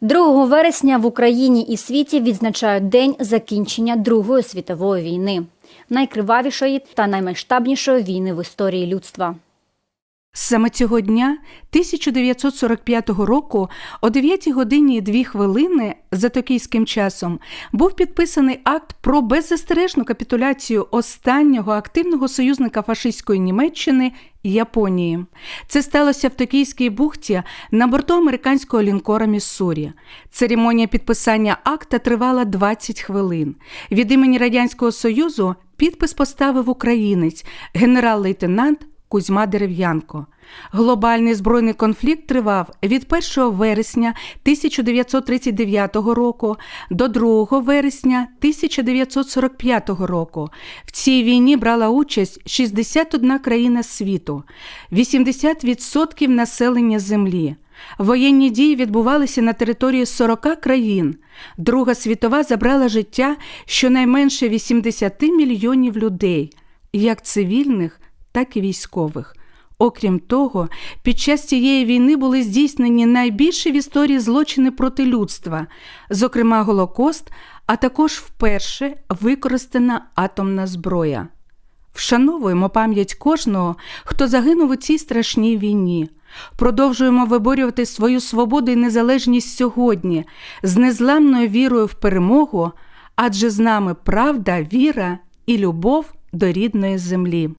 2 вересня в Україні і світі відзначають день закінчення Другої світової війни, найкривавішої та наймасштабнішої війни в історії людства. Саме цього дня 1945 року о 9 годині 2 хвилини за токійським часом був підписаний акт про беззастережну капітуляцію останнього активного союзника фашистської Німеччини Японії. Це сталося в Токійській бухті на борту американського лінкора Міссурі. Церемонія підписання акта тривала 20 хвилин. Від імені Радянського Союзу підпис поставив українець, генерал-лейтенант Кузьма Дерев'янко. Глобальний збройний конфлікт тривав від 1 вересня 1939 року до 2 вересня 1945 року. В цій війні брала участь 61 країна світу, 80% населення землі. Воєнні дії відбувалися на території 40 країн. Друга світова забрала життя щонайменше 80 мільйонів людей, як цивільних, так і військових. Окрім того, під час цієї війни були здійснені найбільші в історії злочини проти людства, зокрема Голокост, а також вперше використана атомна зброя. Вшановуємо пам'ять кожного, хто загинув у цій страшній війні. Продовжуємо виборювати свою свободу і незалежність сьогодні з незламною вірою в перемогу, адже з нами правда, віра і любов до рідної землі.